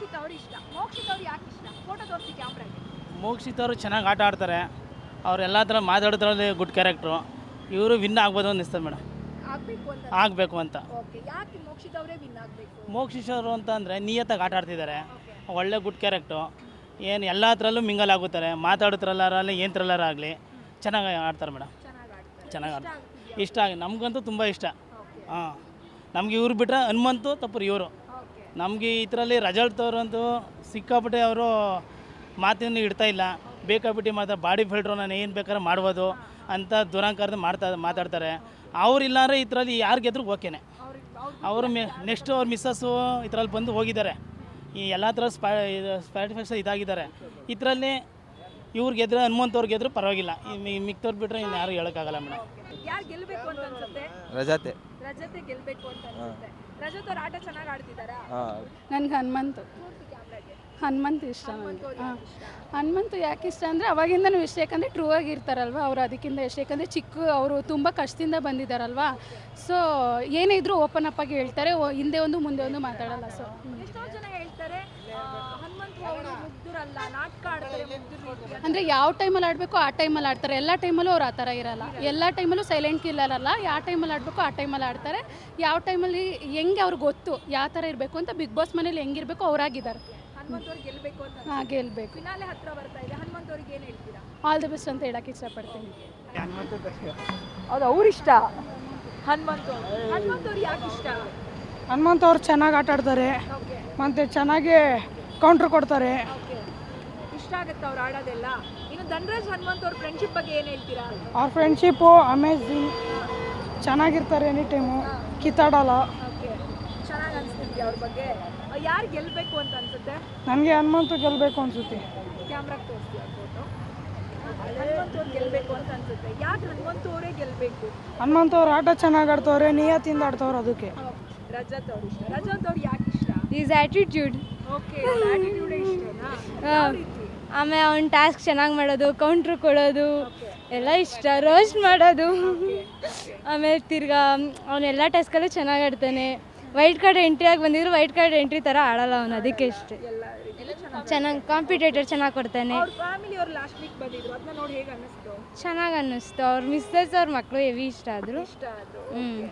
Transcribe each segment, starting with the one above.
ಮೋಕ್ಷಿತ್ ಅವ್ರು ಇಷ್ಟ. ಮೋಕ್ಷಿತ್ ಅವ್ರು ಯಾಕೆ ಇಷ್ಟ? ಫೋಟೋ ತೋರಿಸಿ ಕ್ಯಾಮ್ರಾಗೆ ಮೋಕ್ಷಿತ್ ಅವರು ಚೆನ್ನಾಗಿ ಆಟ ಆಡ್ತಾರೆ. ಅವ್ರು ಎಲ್ಲ ಥರ ಮಾತಾಡೋದ್ರಲ್ಲಿ ಗುಡ್ ಕ್ಯಾರೆಕ್ಟ್ರು ಇವರು ವಿನ್ ಆಗ್ಬೋದು ಅನ್ನಿಸ್ತದೆ ಮೇಡಮ್. ಆಗ್ಬೇಕು ಅಂತ ಆಗಬೇಕು ಅಂತ. ಓಕೆ ಯಾಕೆ ಮೋಕ್ಷಿತ್ ಅವರೇ ವಿನ್ ಆಗಬೇಕು? ಮೋಕ್ಷಿಶವರು ಅಂತ ಅಂದರೆ ನಿಯತ್ತಾಗಿ ಆಟ ಆಡ್ತಿದ್ದಾರೆ. ಒಳ್ಳೆ ಗುಡ್ ಕ್ಯಾರೆಕ್ಟ್ರು ಏನು ಎಲ್ಲ ಥರಲ್ಲೂ ಮಿಂಗಲ್ ಆಗುತ್ತಾರೆ. ಮಾತಾಡೋದ್ರಲ್ಲಾರಲ್ಲಿ ಏನು ಥರಲ್ಲಾರ ಆಗಲಿ ಚೆನ್ನಾಗಿ ಆಡ್ತಾರೆ ಮೇಡಮ್. ಚೆನ್ನಾಗಿ ಆಡ್ತಾರೆ. ಚೆನ್ನಾಗಿ ಇಷ್ಟ ಆಡ್ತಾರೆ. ಇಷ್ಟ ಆಗಿ ನಮಗಂತೂ ತುಂಬ ಇಷ್ಟ. ಹಾಂ. ನಮಗೆ ಇವ್ರು ಬಿಟ್ಟರೆ ಹನುಮಂತು ತಪ್ಪರು ಇವರು. ನಮಗೆ ಇದರಲ್ಲಿ ರಜಲ್ಟ್ ಅವರಂತೂ ಸಿಕ್ಕಾಪಟ್ಟೆ ಅವರು ಮಾತನ್ನು ಇಡ್ತಾ ಇಲ್ಲ. ಬೇಕಾಬಿಟ್ಟು ಮಾತ್ರ ಬಾಡಿ ಫಿಲ್ಟ್ರು ನಾನು ಏನು ಬೇಕಾದ್ರೆ ಮಾಡ್ಬೋದು ಅಂತ ದುರಂಕಾರದ ಮಾಡ್ತಾ ಮಾತಾಡ್ತಾರೆ. ಅವ್ರಿಲ್ಲಾಂದ್ರೆ ಇದರಲ್ಲಿ ಯಾರು ಗೆದ್ರು ಓಕೆನೆ. ಅವರು ಮೆ ನೆಕ್ಸ್ಟು ಅವ್ರ ಮಿಸ್ಸಸ್ಸು ಇದರಲ್ಲಿ ಬಂದು ಹೋಗಿದ್ದಾರೆ. ಈ ಎಲ್ಲ ಥರ ಸ್ಪಾ ಸ್ಪ್ಯಾಟಿಫೈಸ್ ಇದಾಗಿದ್ದಾರೆ. ಇದರಲ್ಲಿ ಇವ್ರು ಗೆದ್ರೆ ಹನುಮಂತವ್ರು ಅವ್ರು ಗೆದ್ರು ಪರವಾಗಿಲ್ಲ. ಈ ಮಿಕ್ತವ್ರು ಬಿಟ್ಟರೆ ಇನ್ನು ಯಾರು ಹೇಳೋಕ್ಕಾಗಲ್ಲ ಮೇಡಮ್. ಯಾರು ಗೆಲ್ಬೇಕು ಅಂತ ಅನ್ಸುತ್ತೆ? ರಜಾತೆ. ರಜತೆ ಗೆಲ್ಬೇಕು ಅಂತ ಅನ್ಸುತ್ತೆ. ರಜತ್ ಅವ್ರ ಆಟ ಚೆನ್ನಾಗಿ ಆಡ್ತಿದಾರಾ? ನನ್ಗೆ ನನಗೆ ಹನುಮಂತು. ಹನುಮಂತ ಇಷ್ಟ ಹನುಮಂತ್ ನನಗೆ ಹಾಂ. ಯಾಕೆ ಇಷ್ಟ? ಹನುಮಂತು ಯಾಕೆ ಇಷ್ಟ ಅಂದರೆ ಅವಾಗಿಂದನೂ ಇಷ್ಟ ಯಾಕಂದರೆ ಟ್ರೂ ಆಗಿರ್ತಾರಲ್ವ ಅವರು ಅದಕ್ಕಿಂತ ಇಷ್ಟ ಯಾಕಂದರೆ ಚಿಕ್ಕ ಅವರು ತುಂಬ ಕಷ್ಟದಿಂದ ಬಂದಿದಾರಲ್ವಾ. ಸೊ ಏನೇ ಇದ್ರೂ ಓಪನ್ ಅಪ್ ಆಗಿ ಹೇಳ್ತಾರೆ ಓ- ಹಿಂದೆ ಒಂದು ಮುಂದೆ ಒಂದು ಮಾತಾಡಲ್ಲ. ಸೊ ಎಷ್ಟೋ ಜನ ಹೇಳ್ತಾರೆ ಅಂದರೆ ಯಾವ ಟೈಮಲ್ಲಿ ಆಡಬೇಕು ಆ ಟೈಮಲ್ಲಿ ಆಡ್ತಾರೆ. ಎಲ್ಲ ಟೈಮಲ್ಲೂ ಅವ್ರು ಆ ಥರ ಇರಲ್ಲ. ಎಲ್ಲ ಟೈಮಲ್ಲೂ ಸೈಲೆಂಟ್ ಕಿಲ್ಲರ್ ಅಲ್ಲ. ಯಾವ ಟೈಮಲ್ಲಿ ಆಡಬೇಕು ಆ ಟೈಮಲ್ಲಿ ಆಡ್ತಾರೆ. ಯಾವ ಟೈಮಲ್ಲಿ ಹೆಂಗೆ ಅವ್ರಿಗೆ ಗೊತ್ತು ಯಾವ ಥರ ಇರಬೇಕು ಅಂತ ಬಿಗ್ ಬಾಸ್ ಮನೇಲಿ ಹೆಂಗಿರಬೇಕು ಅವರಾಗಿದ್ದಾರೆ. ಹನುಮಂತ ಅವ್ರು ಗೆಲ್ಬೇಕು ಅಂತ ಹಾಂ ಗೆಲ್ಬೇಕು. ಫಿನಾಲೆ ಹತ್ರ ಬರ್ತಾ ಇದೆ. ಹನುಮಂತ ಅವ್ರಿಗೆ ಏನು ಹೇಳ್ತೀರಾ? ಆಲ್ ದಿ ಬೆಸ್ಟ್ ಅಂತ ಹೇಳಕ್ಕೆ ಇಷ್ಟಪಡ್ತೀನಿ. ಅದು ಅವ್ರ ಇಷ್ಟ. ಹನುಮಂತ್ ಅವ್ರು ಹನುಮಂತ್ ಅವ್ರು ಯಾಕೆ ಇಷ್ಟ? ಹನುಮಂತ ಅವ್ರು ಚೆನ್ನಾಗಿ ಆಟ ಆಡ್ತಾರೆ. ಮತ್ತೆ ಮತ್ತು ಚೆನ್ನಾಗಿ ಕೌಂಟ್ರ್ ಕೊಡ್ತಾರೆ. ಇಷ್ಟ ಆಗುತ್ತೆ ಅವ್ರು ಆಡೋದೆಲ್ಲ? ಇನ್ನು ಧನರಾಜ್ ಹನುಮಂತ ಅವ್ರ ಫ್ರೆಂಡ್ಶಿಪ್ ಬಗ್ಗೆ ಏನು ಹೇಳ್ತೀರಾ? ಅವ್ರ ಫ್ರೆಂಡ್ಶಿಪ್ಪು ಅಮೇಝಿಂಗ್ ಚೆನ್ನಾಗಿರ್ತಾರೆ ಎನಿ ಟೈಮು ಕಿತ್ತಾಡಲ್ಲ. ಓಕೆ. ಚೆನ್ನಾಗಿ ಅನಿಸ್ತಿದ್ಯಾ ಅವ್ರ ಬಗ್ಗೆ? ಯಾರು ಗೆಲ್ಲಬೇಕು ಅಂತ ಅನ್ಸುತ್ತೆ? ನನಗೆ ಹನುಮಂತು ಗೆಲ್ಲಬೇಕು ಅನಿಸುತ್ತೆ. ಕ್ಯಾಮ್ರಾಗೆ ತೋರಿಸ್ತೀಯ ಫೋಟೋ ಹನುಮಂತ್ ಅವ್ರು ಗೆಲ್ಲಬೇಕು ಅಂತ ಅನ್ಸುತ್ತೆ. ಯಾಕೆ ಹನುಮಂತ್ ಅವರೇ ಗೆಲ್ಲಬೇಕು ಹನುಮಂತ ಅವ್ರು ಆಟ ಚೆನ್ನಾಗಿ ಆಡ್ತವ್ರೆ ನಿಯತ್ತಿಂದ ಆಡ್ತವ್ರು ಅದಕ್ಕೆ. ರಜತ್ ಅವ್ರು ಇಷ್ಟ. ರಜತ್ ಅವ್ರು ಯಾಕೆ ಇಷ್ಟ? ಈಸ್ ಆ್ಯಟಿಟ್ಯೂಡ್ ಓಕೆ ಆಟಿಟ್ಯೂಡ್ ಇಷ್ಟನಾ? ಯಾವ ರೀತಿ? ಆಮೇಲೆ ಅವ್ನ ಟಾಸ್ಕ್ ಚೆನ್ನಾಗಿ ಮಾಡೋದು ಕೌಂಟ್ರ್ ಕೊಡೋದು ಎಲ್ಲ ಇಷ್ಟ ರೋಸ್ಟ್ ಮಾಡೋದು. ಆಮೇಲೆ ತಿರ್ಗಾ ಅವನೆಲ್ಲ ಟೆಸ್ಕಲ್ಲೂ ಚೆನ್ನಾಗಿ ಆಡ್ತಾನೆ. ವೈಟ್ ಕಾರ್ಡ್ ಎಂಟ್ರಿ ಆಗಿ ಬಂದಿದ್ರು ವೈಟ್ ಕಾರ್ಡ್ ಎಂಟ್ರಿ ಥರ ಆಡಲ್ಲ ಅವನು ಅದಕ್ಕೆ ಇಷ್ಟ ಚೆನ್ನಾಗಿ ಚೆನ್ನಾಗಿ ಕಾಂಪಿಟೇಟರ್ ಚೆನ್ನಾಗಿ ಕೊಡ್ತಾನೆ. ಅವ್ರ ಫ್ಯಾಮಿಲಿ ಅವ್ರು ಲಾಸ್ಟ್ ವೀಕ್ ಬಂದಿದ್ರು ಅದನ್ನ ನೋಡಿ ಹೇಗೆ ಅನ್ನಿಸ್ತು? ಚೆನ್ನಾಗಿ ಅನ್ನಿಸ್ತು ಅವ್ರ ಮಿಸ್ಸಸ್ ಅವ್ರ ಮಕ್ಕಳು ಹೆವಿ ಇಷ್ಟ ಆದರು. ಇಷ್ಟ ಆದ್ರು ಹ್ಞೂ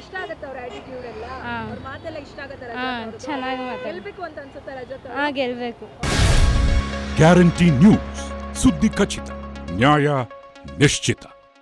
ಇಷ್ಟ ಆಗುತ್ತೆ ಅವ್ರ ಆಟಿಟ್ಯೂಡ್ ಎಲ್ಲ? ಹಾ. ಅವ್ರ ಮಾತೆಲ್ಲ ಇಷ್ಟ ಆಗುತ್ತೆ ಹಾಂ ಚೆನ್ನಾಗಿ ಮಾತಾಡ ಗೆಲ್ಬೇಕು ಅಂತ ಅನ್ಸುತ್ತೆ ರಜತ್ ಅವ್ರು? ಹಾಂ ಗೆಲ್ಲಬೇಕು ಗ್ಯಾರಂಟಿ ನ್ಯೂಸ್ ಸುದ್ದಿ ಖಚಿತ ನ್ಯಾಯ ನಿಶ್ಚಿತ.